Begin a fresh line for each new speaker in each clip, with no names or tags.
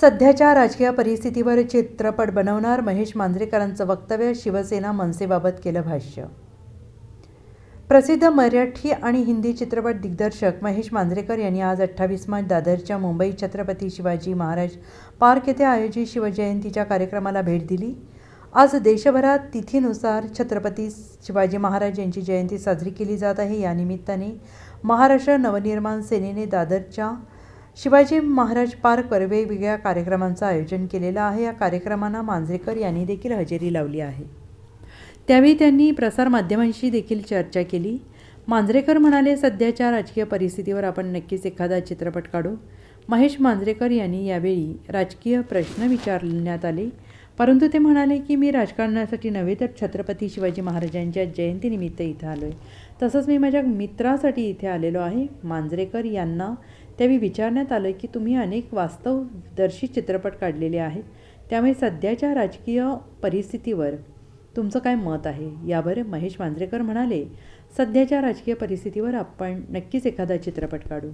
सध्याच्या राजकीय परिस्थितीवर चित्रपट बनवणार महेश मांजरेकरांचं वक्तव्य शिवसेना मनसेबाबत केलं भाष्य. प्रसिद्ध मराठी आणि हिंदी चित्रपट दिग्दर्शक महेश मांजरेकर यांनी आज अठ्ठावीस मार्च दादरच्या मुंबई छत्रपती शिवाजी महाराज पार्क येथे आयोजित शिवजयंतीच्या कार्यक्रमाला भेट दिली. आज देशभरात तिथीनुसार छत्रपती शिवाजी महाराज यांची जयंती साजरी केली जात आहे. यानिमित्ताने महाराष्ट्र नवनिर्माण सेनेने दादरच्या शिवाजी महाराज पार्कवर वेगवेगळ्या कार्यक्रमांचं आयोजन केलेलं आहे. या कार्यक्रमांना मांजरेकर यांनी देखील हजेरी लावली आहे. त्यावेळी त्यांनी प्रसारमाध्यमांशी देखील चर्चा केली. मांजरेकर म्हणाले सध्याच्या राजकीय परिस्थितीवर आपण नक्कीच एखादा चित्रपट काढू. महेश मांजरेकर यांनी यावेळी राजकीय प्रश्न विचारण्यात आले. परंतु ते म्हणाले की मी राजकारणासाठी नव्हे तर छत्रपती शिवाजी महाराजांच्या जयंतीनिमित्त इथं आलो आहे तसंच मी माझ्या मित्रासाठी इथे आलेलो आहे. मांजरेकर यांना त्यावेळी विचारण्यात आलं की तुम्ही अनेक वास्तवदर्शी चित्रपट काढलेले आहेत. त्यामुळे सध्याच्या राजकीय परिस्थितीवर तुमचं काय मत आहे? यावर महेश मांजरेकर म्हणाले सध्याच्या राजकीय परिस्थितीवर आपण नक्कीच एखादा चित्रपट काढू.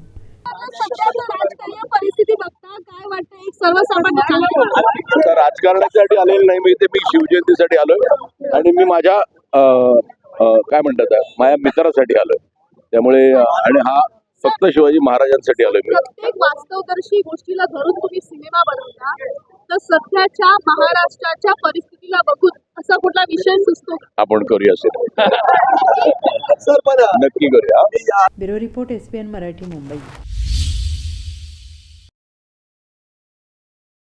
परिस्थिती बघता? काय वाटतं एक सर्वसामान्य नागरिक
आता राजकारणासाठी आलेलो नाही मी इथे मी शिवजयंतीसाठी आलोय. आणि मी माझ्या काय म्हणतात माझ्या मित्रासाठी आलोय. त्यामुळे आणि हा फक्त शिवाजी महाराजांसाठी आलोय मी.
प्रत्येक वास्तवदर्शी गोष्टीला धरून तुम्ही सिनेमा बनवता तर सध्याच्या महाराष्ट्राच्या परिस्थितीला बघून असा कुठला विषय सुचतो का?
आपण करूया असेल नक्की करूया.
Bureau report S P N Marathi Mumbai.